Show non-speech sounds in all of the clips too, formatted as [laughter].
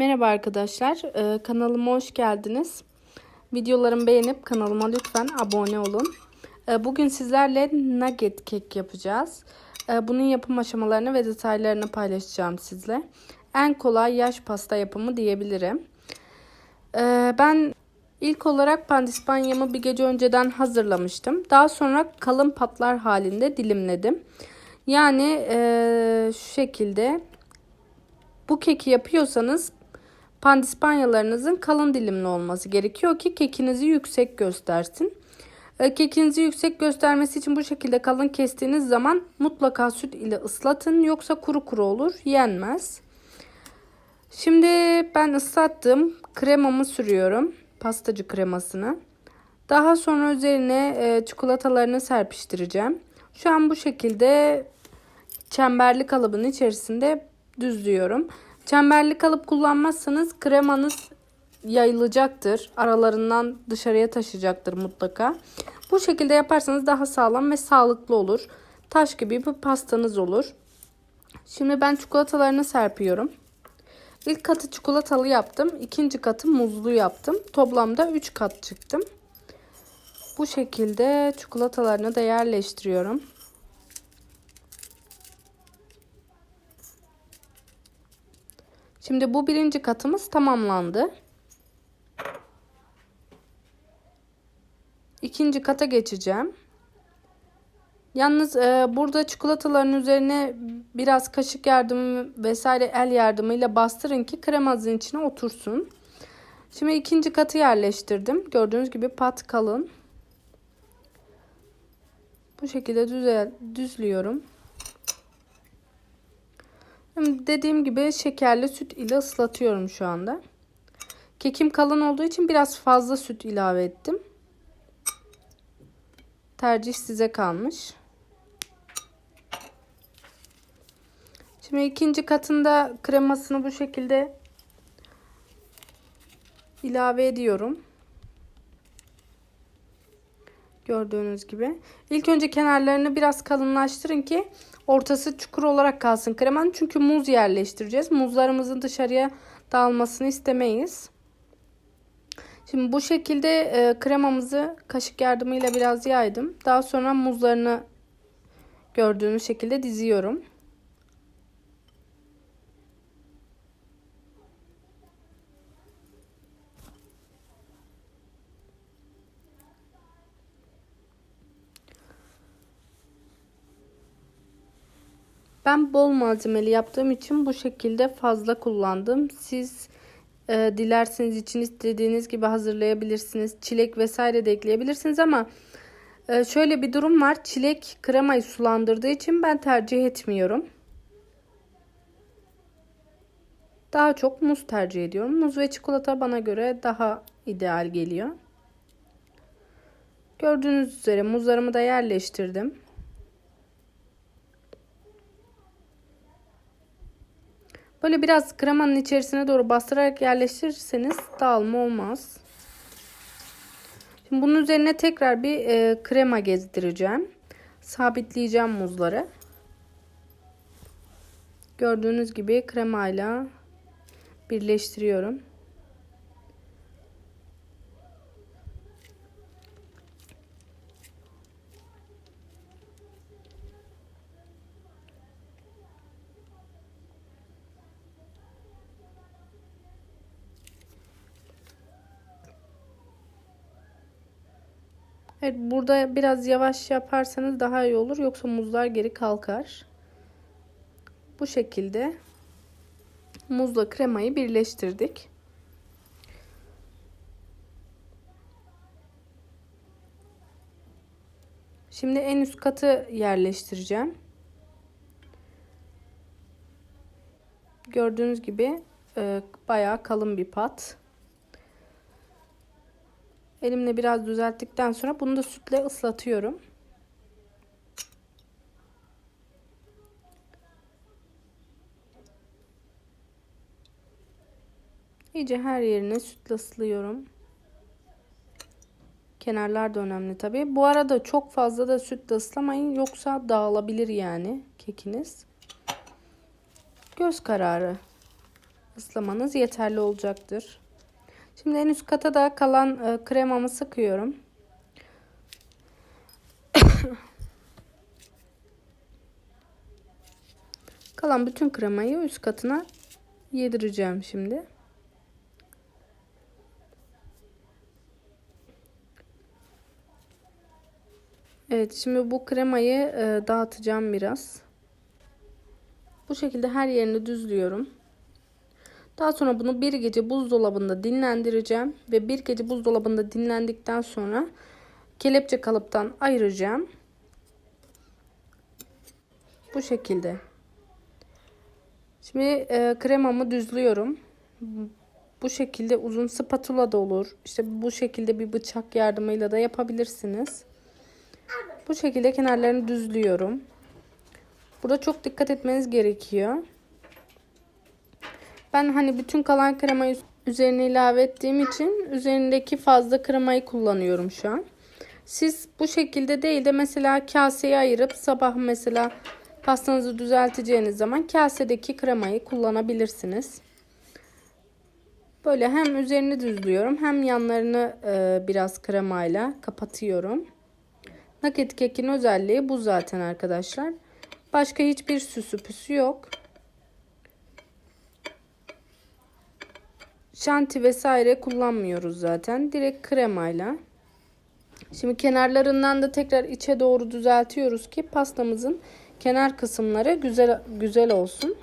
Merhaba arkadaşlar, ee, kanalıma hoş geldiniz. Videolarımı beğenip kanalıma lütfen abone olun. Ee, bugün sizlerle nugget kek yapacağız. Ee, bunun yapım aşamalarını ve detaylarını paylaşacağım sizle. En kolay yaş pasta yapımı diyebilirim. Ee, ben ilk olarak pandispanyamı bir gece önceden hazırlamıştım. Daha sonra kalın patlar halinde dilimledim. Yani ee, şu şekilde bu keki yapıyorsanız pandispanyalarınızın kalın dilimli olması gerekiyor ki kekinizi yüksek göstersin. E, kekinizi yüksek göstermesi için bu şekilde kalın kestiğiniz zaman mutlaka süt ile ıslatın yoksa kuru kuru olur yenmez. Şimdi ben ıslattım kremamı sürüyorum pastacı kremasını. Daha sonra üzerine e, çikolatalarını serpiştireceğim. Şu an bu şekilde çemberli kalıbın içerisinde düzlüyorum. Çemberli kalıp kullanmazsanız kremanız yayılacaktır. Aralarından dışarıya taşıyacaktır mutlaka. Bu şekilde yaparsanız daha sağlam ve sağlıklı olur. Taş gibi bir pastanız olur. Şimdi ben çikolatalarını serpiyorum. İlk katı çikolatalı yaptım. ikinci katı muzlu yaptım. Toplamda 3 kat çıktım. Bu şekilde çikolatalarını da yerleştiriyorum. Şimdi bu birinci katımız tamamlandı. İkinci kata geçeceğim. Yalnız e, burada çikolataların üzerine biraz kaşık yardımı vesaire el yardımıyla bastırın ki kremazın içine otursun. Şimdi ikinci katı yerleştirdim. Gördüğünüz gibi pat kalın. Bu şekilde düzel, düzlüyorum. Dediğim gibi şekerli süt ile ıslatıyorum şu anda. Kekim kalın olduğu için biraz fazla süt ilave ettim. Tercih size kalmış. Şimdi ikinci katında kremasını bu şekilde ilave ediyorum. Gördüğünüz gibi. İlk önce kenarlarını biraz kalınlaştırın ki ortası çukur olarak kalsın kremanın. Çünkü muz yerleştireceğiz. Muzlarımızın dışarıya dağılmasını istemeyiz. Şimdi bu şekilde e, kremamızı kaşık yardımıyla biraz yaydım. Daha sonra muzlarını gördüğünüz şekilde diziyorum. Ben bol malzemeli yaptığım için bu şekilde fazla kullandım. Siz e, dilerseniz için istediğiniz gibi hazırlayabilirsiniz. Çilek vesaire de ekleyebilirsiniz ama e, şöyle bir durum var. Çilek kremayı sulandırdığı için ben tercih etmiyorum. Daha çok muz tercih ediyorum. Muz ve çikolata bana göre daha ideal geliyor. Gördüğünüz üzere muzlarımı da yerleştirdim. Böyle biraz kremanın içerisine doğru bastırarak yerleştirirseniz dağılma olmaz. Şimdi bunun üzerine tekrar bir e, krema gezdireceğim. Sabitleyeceğim muzları. Gördüğünüz gibi kremayla birleştiriyorum. Evet burada biraz yavaş yaparsanız daha iyi olur. Yoksa muzlar geri kalkar. Bu şekilde muzla kremayı birleştirdik. Şimdi en üst katı yerleştireceğim. Gördüğünüz gibi e, bayağı kalın bir pat. Elimle biraz düzelttikten sonra bunu da sütle ıslatıyorum. İyice her yerine sütle ıslıyorum. Kenarlar da önemli tabi. Bu arada çok fazla da sütle ıslamayın yoksa dağılabilir yani kekiniz. Göz kararı ıslamanız yeterli olacaktır. Şimdi en üst kata da kalan e, kremamı sıkıyorum. [coughs] kalan bütün kremayı üst katına yedireceğim şimdi. Evet şimdi bu kremayı e, dağıtacağım biraz. Bu şekilde her yerini düzlüyorum. Daha sonra bunu bir gece buzdolabında dinlendireceğim ve bir gece buzdolabında dinlendikten sonra kelepçe kalıptan ayıracağım. Bu şekilde. Şimdi e, kremamı düzlüyorum. Bu şekilde uzun spatula da olur. İşte bu şekilde bir bıçak yardımıyla da yapabilirsiniz. Bu şekilde kenarlarını düzlüyorum. Burada çok dikkat etmeniz gerekiyor. Ben hani bütün kalan kremayı üzerine ilave ettiğim için üzerindeki fazla kremayı kullanıyorum şu an. Siz bu şekilde değil de mesela kaseye ayırıp sabah mesela pastanızı düzelteceğiniz zaman kasedeki kremayı kullanabilirsiniz. Böyle hem üzerini düzlüyorum hem yanlarını e, biraz kremayla kapatıyorum. Nugget kekin özelliği bu zaten arkadaşlar. Başka hiçbir süsü püsü yok. Şanti vesaire kullanmıyoruz zaten. Direkt kremayla. Şimdi kenarlarından da tekrar içe doğru düzeltiyoruz ki pastamızın kenar kısımları güzel güzel olsun.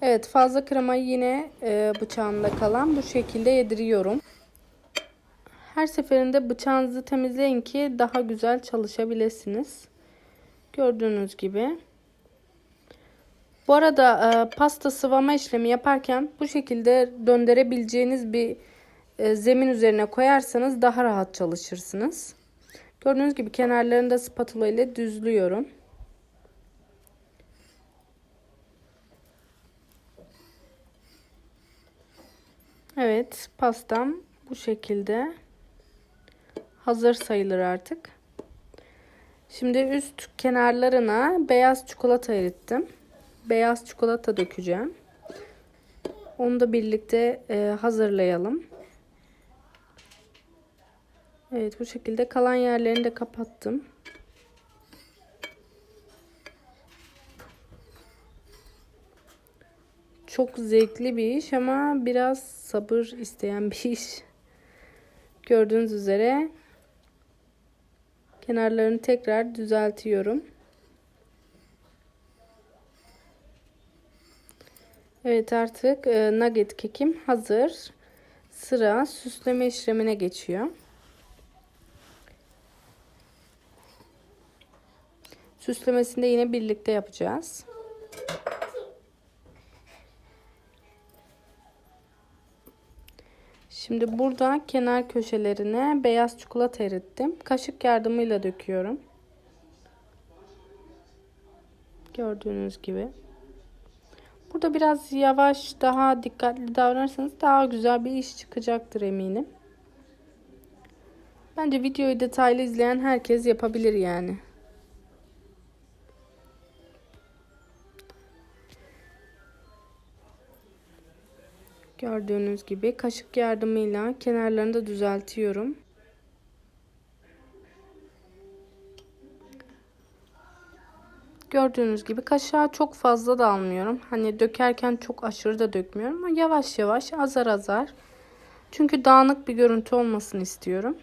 Evet fazla kremayı yine e, bıçağımda kalan bu şekilde yediriyorum. Her seferinde bıçağınızı temizleyin ki daha güzel çalışabilirsiniz. Gördüğünüz gibi. Bu arada e, pasta sıvama işlemi yaparken bu şekilde döndürebileceğiniz bir e, zemin üzerine koyarsanız daha rahat çalışırsınız. Gördüğünüz gibi kenarlarını da spatula ile düzlüyorum. Evet pastam bu şekilde hazır sayılır artık. Şimdi üst kenarlarına beyaz çikolata erittim. Beyaz çikolata dökeceğim. Onu da birlikte e, hazırlayalım. Evet bu şekilde kalan yerlerini de kapattım. Çok zevkli bir iş ama biraz sabır isteyen [laughs] bir iş. Gördüğünüz üzere kenarlarını tekrar düzeltiyorum. Evet artık e, nugget kekim hazır. Sıra süsleme işlemine geçiyor. Süslemesini de yine birlikte yapacağız. Şimdi burada kenar köşelerine beyaz çikolata erittim. Kaşık yardımıyla döküyorum. Gördüğünüz gibi. Burada biraz yavaş, daha dikkatli davranırsanız daha güzel bir iş çıkacaktır eminim. Bence videoyu detaylı izleyen herkes yapabilir yani. Gördüğünüz gibi kaşık yardımıyla kenarlarını da düzeltiyorum. Gördüğünüz gibi kaşığa çok fazla da almıyorum. Hani dökerken çok aşırı da dökmüyorum ama yavaş yavaş azar azar. Çünkü dağınık bir görüntü olmasını istiyorum.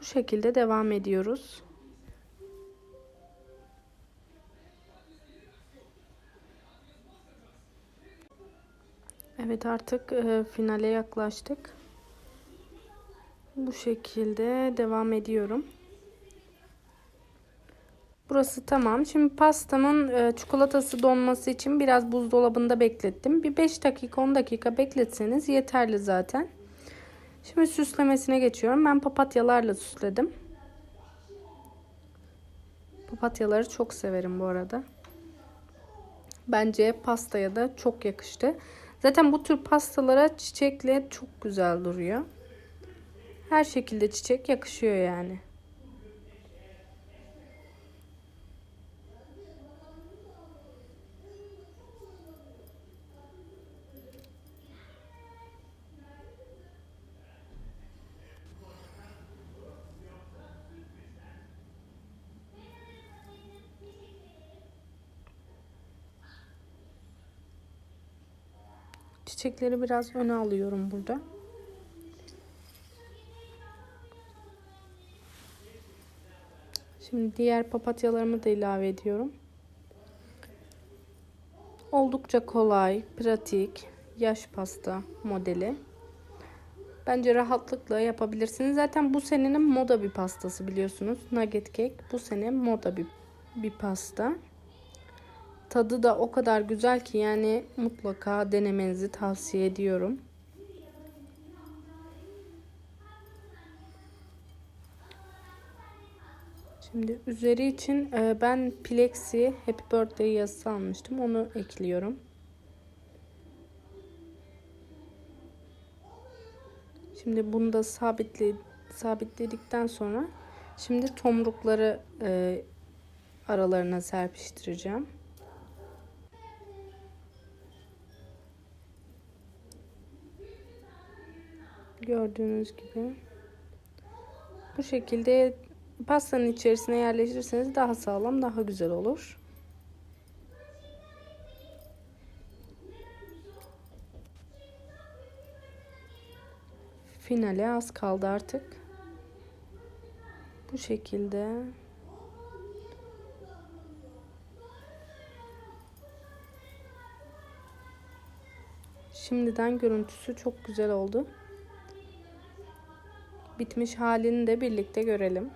Bu şekilde devam ediyoruz. Evet artık e, finale yaklaştık. Bu şekilde devam ediyorum. Burası tamam. Şimdi pastamın e, çikolatası donması için biraz buzdolabında beklettim. Bir 5 dakika 10 dakika bekletseniz yeterli zaten. Şimdi süslemesine geçiyorum. Ben papatyalarla süsledim. Papatyaları çok severim bu arada. Bence pastaya da çok yakıştı. Zaten bu tür pastalara çiçekle çok güzel duruyor. Her şekilde çiçek yakışıyor yani. Çiçekleri biraz öne alıyorum burada. Şimdi diğer papatyalarımı da ilave ediyorum. Oldukça kolay, pratik, yaş pasta modeli. Bence rahatlıkla yapabilirsiniz. Zaten bu senenin moda bir pastası biliyorsunuz. Nugget cake bu sene moda bir, bir pasta. Tadı da o kadar güzel ki yani mutlaka denemenizi tavsiye ediyorum. Şimdi üzeri için e, ben Plexi Happy Birthday yazısı almıştım. Onu ekliyorum. Şimdi bunu da sabitle, sabitledikten sonra şimdi tomrukları e, aralarına serpiştireceğim. Gördüğünüz gibi. Bu şekilde pastanın içerisine yerleştirirseniz daha sağlam, daha güzel olur. Finale az kaldı artık. Bu şekilde Şimdiden görüntüsü çok güzel oldu. Bitmiş halini de birlikte görelim.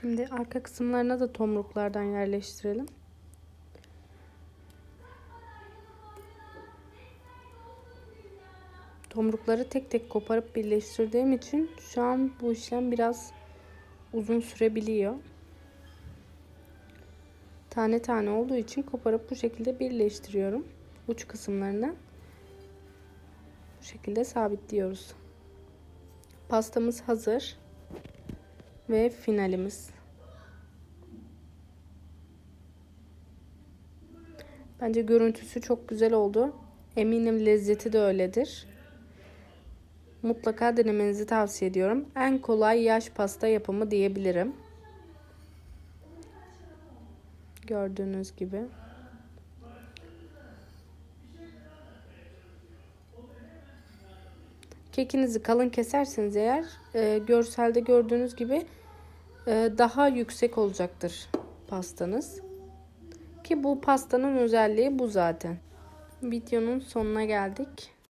Şimdi arka kısımlarına da tomruklardan yerleştirelim. Tomrukları tek tek koparıp birleştirdiğim için şu an bu işlem biraz uzun sürebiliyor. Tane tane olduğu için koparıp bu şekilde birleştiriyorum. Uç kısımlarını bu şekilde sabitliyoruz. Pastamız hazır ve finalimiz. Bence görüntüsü çok güzel oldu. Eminim lezzeti de öyledir. Mutlaka denemenizi tavsiye ediyorum. En kolay yaş pasta yapımı diyebilirim. Gördüğünüz gibi. Kekinizi kalın keserseniz eğer e, görselde gördüğünüz gibi daha yüksek olacaktır pastanız. Ki bu pastanın özelliği bu zaten. Videonun sonuna geldik.